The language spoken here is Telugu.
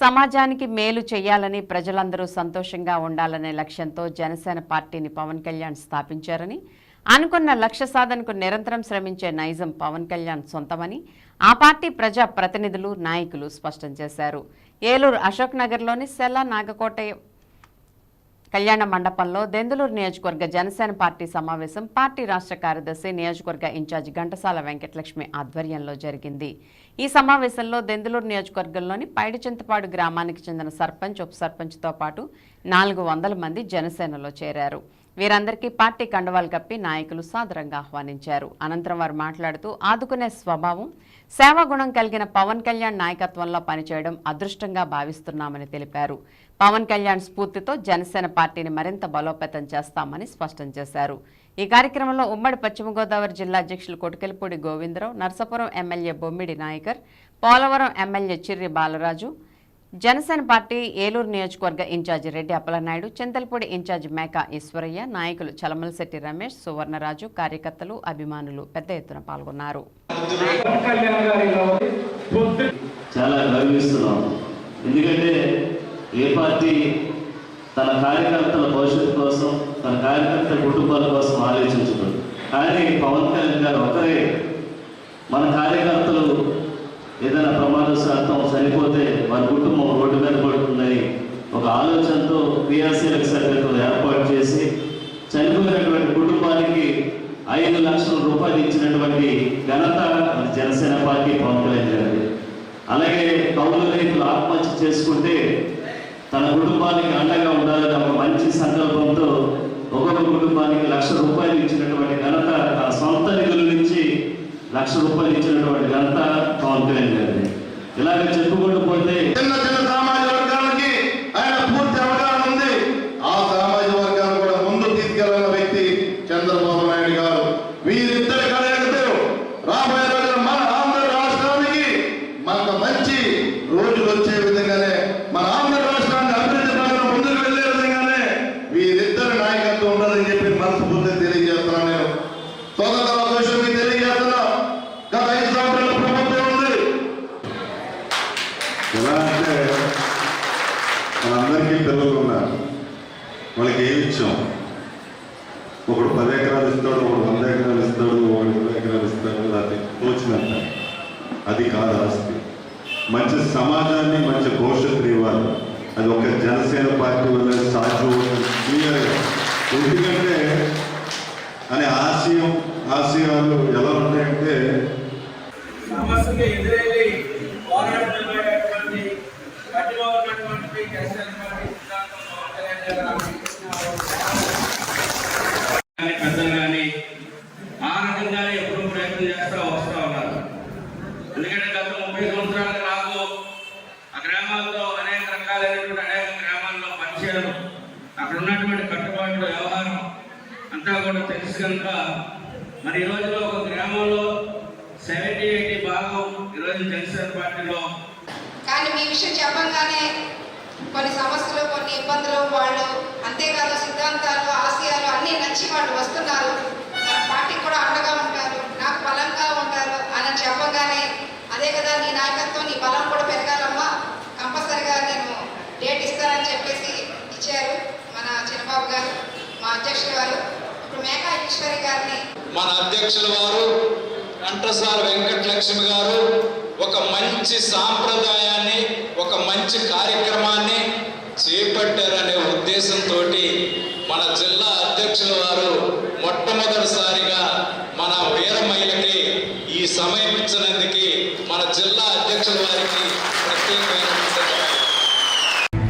సమాజానికి మేలు చేయాలని ప్రజలందరూ సంతోషంగా ఉండాలనే లక్ష్యంతో జనసేన పార్టీని పవన్ కళ్యాణ్ స్థాపించారని అనుకున్న లక్ష్య సాధనకు నిరంతరం శ్రమించే నైజం పవన్ కళ్యాణ్ సొంతమని ఆ పార్టీ ప్రజా ప్రతినిధులు నాయకులు స్పష్టం చేశారు. ఏలూరు అశోక్ నగర్లోని సెల్లా నాగకోట కళ్యాణ మండపంలో దెందులూరు నియోజకవర్గ జనసేన పార్టీ సమావేశం పార్టీ రాష్ట్ర కార్యదర్శి నియోజకవర్గ ఇన్ఛార్జి ఘంటసాల వెంకటలక్ష్మి ఆధ్వర్యంలో జరిగింది. ఈ సమావేశంలో దెందులూరు నియోజకవర్గంలోని పైడిచింతపాడు గ్రామానికి చెందిన సర్పంచ్ ఉప సర్పంచ్తో పాటు నాలుగు వందల మంది జనసేనలో చేరారు. వీరందరికీ పార్టీ కండవాలు కప్పి నాయకులు సాదరంగా ఆహ్వానించారు. అనంతరం వారు మాట్లాడుతూ ఆదుకునే స్వభావం సేవాగుణం కలిగిన పవన్ కళ్యాణ్ నాయకత్వంలో పనిచేయడం అదృష్టంగా భావిస్తున్నామని తెలిపారు. పవన్ కళ్యాణ్ స్ఫూర్తితో జనసేన పార్టీని మరింత బలోపేతం చేస్తామని స్పష్టం చేశారు. ఈ కార్యక్రమంలో ఉమ్మడి పశ్చిమ గోదావరి జిల్లా అధ్యక్షులు Kotikelapudi Govindarao Narsapuram MLA Bommidi Nayakar Polavaram MLA Chirri Balaraju Janasena party Eluru నియోజకవర్గ ఇన్ఛార్జి రెడ్డి అప్పలనాయుడు చింతల్పూడి ఇన్ఛార్జి మేక ఈశ్వరయ్య నాయకులు చలమలశెట్టి రమేష్ సువర్ణరాజు కార్యకర్తలు అభిమానులు పెద్ద ఎత్తున పాల్గొన్నారు. చాలా గర్విస్తున్నాం. ఎందుకంటే ఏ పార్టీ తన కార్యకర్తల భవిష్యత్తు కోసం తన కార్యకర్తల కుటుంబాల కోసం ఆలోచించదు. కానీ పవన్ కళ్యాణ్ గారు ఒకరే. మన కార్యకర్తలు ఏదైనా ప్రమాదశాతం చనిపోతే వారి కుటుంబం రోడ్డు మీద పడుతుందని ఒక ఆలోచనతో క్రియాశీలక సభ్యతో ఏర్పాటు చేసి చనిపోయినటువంటి కుటుంబానికి ఐదు లక్షల రూపాయలు ఇచ్చినటువంటి ఘనత మన జనసేన పార్టీ పవన్ కళ్యాణ్ అలాగే కౌలు రైతులు ఆత్మహత్య చేసుకుంటే తన కుటుంబానికి అండగా ఉండాలని ఒక మంచి సంకల్పంతో ఒక్కొక్క కుటుంబానికి లక్ష రూపాయలు ఇచ్చిన ఘనత తన సొంత నిధుల నుంచి లక్ష రూపాయలు ఇచ్చినటువంటి ఘనత పవన్ కళ్యాణ్ గారిది. ఇలాగ చెప్పుకుంటూ పోతే చిన్న చిన్న సామాజిక వర్గాలకి ఆయన పూర్తి అవగాహన ఉంది. ఆ సామాజిక వర్గాన్ని కూడా ముందు తీసుకెళ్ళిన వ్యక్తి చంద్రబాబు నాయుడు గారు. వీరిద్దరి మనందరికీ పిల్లలు ఉన్నారు వాళ్ళకి ఏమి ఇచ్చాం? ఒకడు పది ఎకరాలు ఇస్తాడు ఒకడు వంద ఎకరాలు ఇస్తాడు ఒకడు ఇరవై ఎకరాలు ఇస్తాడు అది తోచినంత. అది కాదు ఆస్తి. మంచి సమాజాన్ని మంచి భవిష్యత్తు ఇవ్వాలి. అది ఒక జనసేన పార్టీ వల్ల సాధ్యం క్లియర్గా. ఎందుకంటే అనే ఆశయం ఆశయాలు ఎలా ఉన్నాయంటే సమస్యకి ఎదురెళ్ళి పోరాడుతున్నటువంటి కఠిన పెద్దలు కానీ ఆ రకంగానే ఎప్పుడు ప్రయత్నం చేస్తా వస్తా ఉన్నారు. ఎందుకంటే గత ముప్పై సంవత్సరాలుగా నాకు ఆ గ్రామాల్లో అనేక రకాలైనటువంటి అనేక గ్రామాల్లో పనిచేయడం అక్కడ ఉన్నటువంటి కట్టుబాట్లు వ్యవహారం అంతా కూడా తెలుసు కనుక మరి ఈ రోజులో ఒక గ్రామంలో సెవెంటీ ఎయిటీ భాగం ఈరోజు జనసేన పార్టీలో కానీ మీ విషయం చెప్పంగానే కొన్ని సమస్యలు కొన్ని ఇబ్బందులు వాళ్ళు అంతేకాదు సిద్ధాంతాలు ఆశయాలు అన్నీ నచ్చి వాళ్ళు వస్తున్నారు. మన పార్టీకి కూడా అండగా ఉంటారు నాకు బలంగా ఉంటారు అని చెప్పగానే అదే కదా నీ నాయకత్వం నీ బలం కూడా పెరగాలమ్మా. కంపల్సరిగా నేను డేట్ ఇస్తానని చెప్పేసి ఇచ్చారు మన చిన్నబాబు గారు మా అధ్యక్షుడు గారు. ఇప్పుడు మేఘా ఈశ్వరి గారిని మన అధ్యక్షుల వారు కంఠసాల వెంకటలక్ష్మి గారు ఒక మంచి సాంప్రదాయాన్ని ఒక మంచి కార్యక్రమాన్ని చేపట్టారనే ఉద్దేశంతో మన జిల్లా అధ్యక్షుల వారు మొట్టమొదటిసారిగా మన వీర మహిళకి ఈ సమయం ఇచ్చినందుకు మన జిల్లా అధ్యక్షుల వారికి ప్రత్యేకమైన